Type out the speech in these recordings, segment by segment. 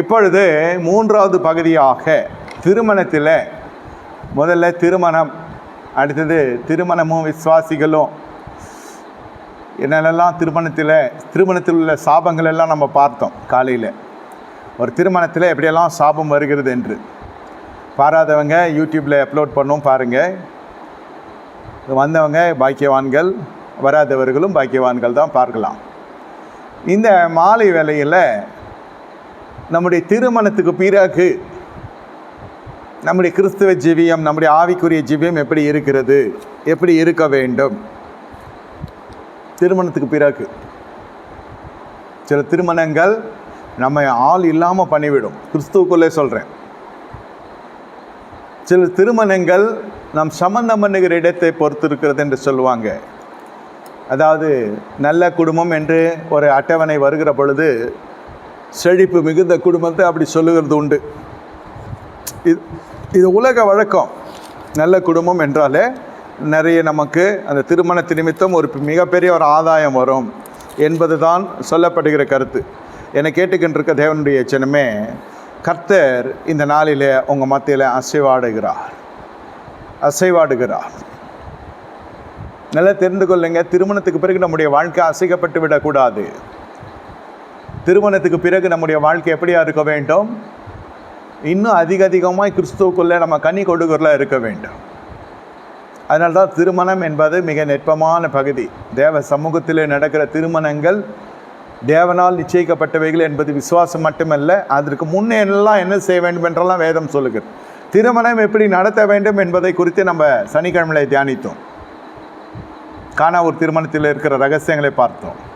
இப்பொழுது மூன்றாவது பகுதியாக திருமணத்தில் முதல்ல திருமணம் அடுத்தது திருமணமும் விசுவாசிகளும். என்னென்னலாம் திருமணத்தில் திருமணத்தில் உள்ள சாபங்கள் எல்லாம் நம்ம பார்த்தோம் காலையில். ஒரு திருமணத்தில் எப்படியெல்லாம் சாபம் வருகிறது என்று. பாராதவங்க யூடியூப்பில் அப்லோட் பண்ணும் பாருங்கள் வந்தவங்க பாக்கியவான்கள் வராதவர்களும் பாக்கியவான்கள் தான் பார்க்கலாம். இந்த மாலை வேலையில் நம்முடைய திருமணத்துக்கு பிறகு நம்முடைய கிறிஸ்துவ ஜீவியம் நம்முடைய ஆவிக்குரிய ஜீவியம் எப்படி இருக்கிறது? எப்படி இருக்க வேண்டும்? திருமணத்துக்கு பிறகு. சில திருமணங்கள் நம்ம ஆள் இல்லாமல் பண்ணிவிடும். கிறிஸ்துவுக்குள்ளே சொல்கிறேன் சில திருமணங்கள் நாம் சம்பந்தம் பண்ணுகிற இடத்தை பொறுத்து இருக்கிறது என்று சொல்லுவாங்க. அதாவது நல்ல குடும்பம் என்று ஒரு அட்டவணை வருகிற பொழுது செழிப்பு மிகுந்த குடும்பத்தை அப்படி சொல்லுகிறது உண்டு. இது இது உலக வழக்கம். நல்ல குடும்பம் என்றாலே நிறைய நமக்கு அந்த திருமண நிமித்தம் ஒரு மிகப்பெரிய ஒரு ஆதாயம் வரும் என்பது தான் சொல்லப்படுகிற கருத்து. என்னை கேட்டுக்கின்றிருக்க தேவனுடைய சின்னமே கர்த்தர் இந்த நாளில் உங்கள் மத்தியில் அசைவாடுகிறார். அசைவாடுகிறார். நல்லா தெரிந்து கொள்ளுங்க திருமணத்துக்கு பிறகு நம்முடைய வாழ்க்கை அசைக்கப்பட்டு விடக்கூடாது. திருமணத்துக்கு பிறகு நம்முடைய வாழ்க்கை எப்படியா இருக்க வேண்டும்? இன்னும் அதிக அதிகமாக கிறிஸ்துவுக்குள்ளே நம்ம கனி கொடுக்கறல இருக்க வேண்டும். அதனால்தான் திருமணம் என்பது மிக நெட்பமான பகுதி. தேவ சமூகத்தில் நடக்கிற திருமணங்கள் தேவனால் நிச்சயிக்கப்பட்டவைகள் என்பது விசுவாசம் மட்டுமல்ல அதற்கு முன்னே எல்லாம் என்ன செய்ய வேண்டும் என்றெல்லாம் வேதம் சொல்லுகிறது. திருமணம் எப்படி நடத்த வேண்டும் என்பதை குறித்து நம்ம சனிக்கிழமையை தியானித்தோம். காணா ஒரு திருமணத்தில் இருக்கிற ரகசியங்களை பார்த்தோம்.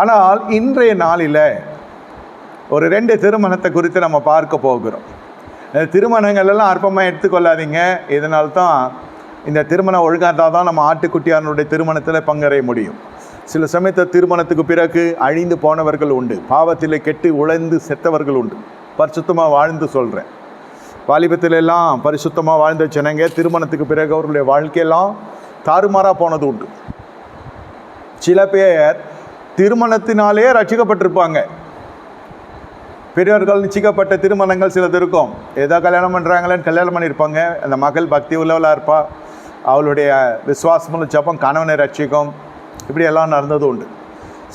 ஆனால் இன்றைய நாளில் ஒரு ரெண்டு திருமணத்தை குறித்து நம்ம பார்க்க போகிறோம். இந்த திருமணங்கள் எல்லாம் அற்பமாக எடுத்துக்கொள்ளாதீங்க. இதனால்தான் இந்த திருமணம் ஒழுங்காக தான் நம்ம ஆட்டுக்குட்டியாரனுடைய திருமணத்தில் பங்கறைய முடியும். சில சமயத்தில் திருமணத்துக்கு பிறகு அழிந்து போனவர்கள் உண்டு. பாவத்தில் கெட்டு உழைந்து செத்தவர்கள் உண்டு. பரிசுத்தமாக வாழ்ந்து சொல்கிறேன் வாலிபத்தில் எல்லாம் பரிசுத்தமாக வாழ்ந்த ஜனங்க திருமணத்துக்கு பிறகு அவர்களுடைய வாழ்க்கையெல்லாம் தாறுமாறாக போனது உண்டு. சில பேர் திருமணத்தினாலே ரட்சிக்கப்பட்டிருப்பாங்க. பெரியவர்கள் நிச்சயிக்கப்பட்ட திருமணங்கள் சிலது இருக்கும். ஏதோ கல்யாணம் பண்ணுறாங்களேன்னு கல்யாணம் பண்ணியிருப்பாங்க. அந்த மகள் பக்தி உள்ளவளாக இருப்பா. அவளுடைய விசுவாசமுள்ள ஜபம் கணவனை ரட்சிக்கும். இப்படி எல்லாம் நடந்தது உண்டு.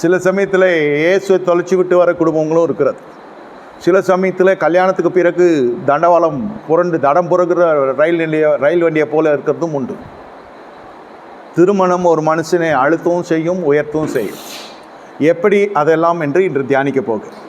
சில சமயத்தில் இயேசுவை தொலைச்சி விட்டு வர குடும்பங்களும் இருக்கிறது. சில சமயத்தில் கல்யாணத்துக்கு பிறகு தண்டவாளம் புரண்டு தடம் புறகிற ரயில் நிலைய ரயில் வண்டியை போல இருக்கிறதும் உண்டு. திருமணம் ஒரு மனுஷனை அழுத்தவும் செய்யும் உயர்த்தவும் செய்யும். எப்படி அதெல்லாம் என்று இன்று தியானிக்க போகிறேன்.